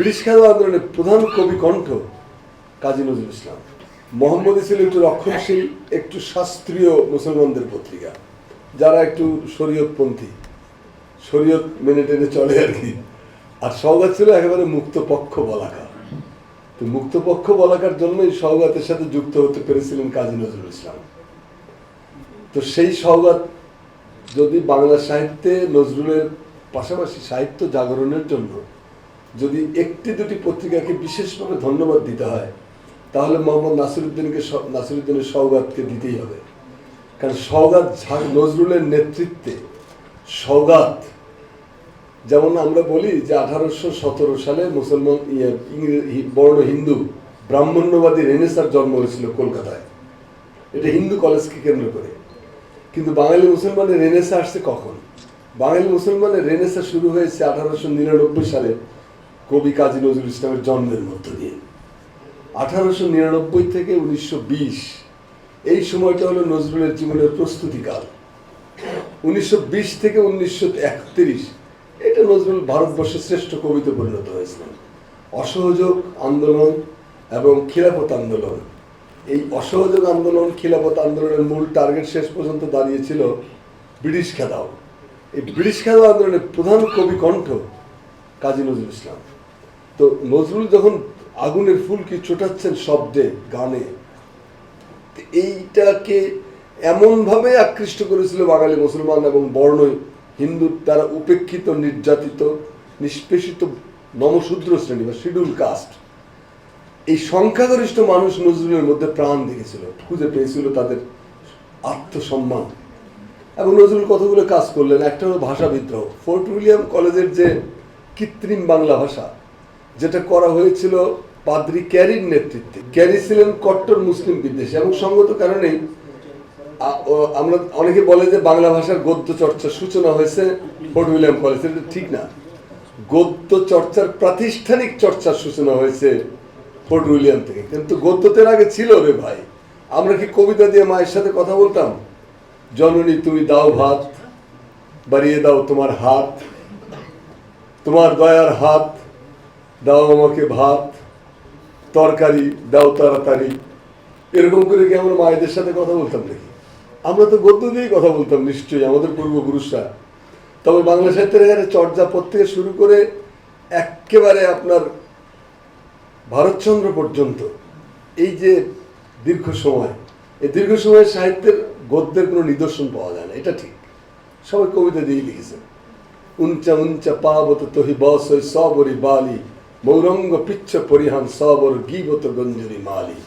British খাদ্য আন্দোলনের প্রধান কবি কণ্ঠ কাজী নজরুল ইসলাম। মোহাম্মদী ছিল একটু রক্ষণশীল, একটু শাস্ত্রীয় মুসলমানদের পত্রিকা, যারা একটু শরীয়তপন্থী, শরীয়ত মেনে টেনে চলে আর কি। আর সওগাত ছিল একেবারে মুক্ত পক্ষ বলাকা তো মুক্ত পক্ষ বলাকার জন্যই সওগাতের সাথে যুক্ত হতে পেরেছিলেন কাজী নজরুল ইসলাম। তো সেই সওগাত যদি বাংলা সাহিত্যে নজরুলের পাশাপাশি সাহিত্য জাগরণের জন্য যদি একটি দুটি পত্রিকাকে বিশেষভাবে ধন্যবাদ দিতে হয় তাহলে মোহাম্মদ নাসিরুদ্দিনকে নাসিরুদ্দিনের সওগাতকে দিতেই হবে। কারণ সওগাত ঝা- নজরুলের নেতৃত্বে সওগাত। যেমন আমরা বলি যে আঠারোশো সতেরো সালে মুসলমান ইয়ে, বর্ণ হিন্দু ব্রাহ্মণ্যবাদী রেনেসার জন্ম হয়েছিল কলকাতায়। এটা হিন্দু কলেজকে কেন্দ্র করে। কিন্তু বাঙালি মুসলমানের রেনেসা আসছে কখন? বাঙালি মুসলমানের রেনেসা শুরু হয়েছে আঠারোশো নিরানব্বই সালে কবি কাজী নজরুল ইসলামের জন্মের মধ্য দিয়ে। আঠারোশো নিরানব্বই থেকে উনিশশো বিশ, এই সময়টা হলো নজরুলের জীবনের প্রস্তুতিকাল। উনিশশো বিশ থেকে উনিশশো একত্রিশ, এটা নজরুল ভারতবর্ষের শ্রেষ্ঠ কবিতে পরিণত হয়েছিলেন। অসহযোগ আন্দোলন এবং খিলাফত আন্দোলন। এই অসহযোগ আন্দোলন, খিলাফত আন্দোলনের মূল টার্গেট শেষ পর্যন্ত দাঁড়িয়েছিল ব্রিটিশ খেদাও এই ব্রিটিশ খেদাও আন্দোলনের প্রধান কবি কণ্ঠ কাজী নজরুল ইসলাম। তো নজরুল যখন আগুনের ফুলকি ছোটাচ্ছেন শব্দে, গানে এইটাকে এমনভাবে আকৃষ্ট করেছিল বাঙালি মুসলমান এবং বর্ণ হিন্দু তারা উপেক্ষিত, নির্যাতিত, নিষ্পেষিত, নমশূদ্র শ্রেণি বা শিডিউল কাস্ট এই সংখ্যাগরিষ্ঠ মানুষ নজরুলের মধ্যে প্রাণ দেখেছিল, খুঁজে পেয়েছিল তাদের আত্মসম্মান। এবং নজরুল কতগুলো কাজ করলেন? একটা হলো ভাষা বিদ্রোহ ফোর্ট উইলিয়াম কলেজের যে কৃত্রিম বাংলা ভাষা যেটা করা হয়েছিল পাদ্রি ক্যারির নেতৃত্বে। ক্যারি ছিলেন কট্টর মুসলিম বিদ্বেষী এবং সঙ্গত কারণেই আমরা অনেকে বলে যে বাংলা ভাষার গদ্য চর্চার সূচনা হয়েছে ফোর্ট উইলিয়াম কলেজ, এটা ঠিক না। গদ্য চর্চার প্রাতিষ্ঠানিক চর্চার সূচনা হয়েছে ফোর্ট উইলিয়াম থেকে। কিন্তু গদ্যতের আগে ছিল রে ভাই। আমরা কি কবিতা দিয়ে মায়ের সাথে কথা বলতাম? জননী, তুমি দাও ভাত, বাড়িয়ে দাও তোমার হাত, তোমার দয়ার হাত দাও আমাকে ভাত, তরকারি, দাও তাড়াতাড়ি। এরকম করে কি আমরা মায়েদের সাথে কথা বলতাম নাকি? আমরা তো গদ্য দিয়েই কথা বলতাম, নিশ্চয়ই আমাদের পূর্বপুরুষরা। তবে বাংলা সাহিত্যের এখানে চর্যাপদ থেকে শুরু করে একেবারে আপনার ভারতচন্দ্র পর্যন্ত এই যে দীর্ঘ সময়, এই দীর্ঘ সময়ের সাহিত্যের গদ্যের কোনো নিদর্শন পাওয়া যায় না, এটা ঠিক। সবাই কবিতা দিয়েই লিখেছেন। উঞ্চা উঞ্চা পাবত তহি বসই সবরি বালি মৌরঙ্গ পিচ্ছ পরিহান সবর গিবত গঞ্জরি মালি।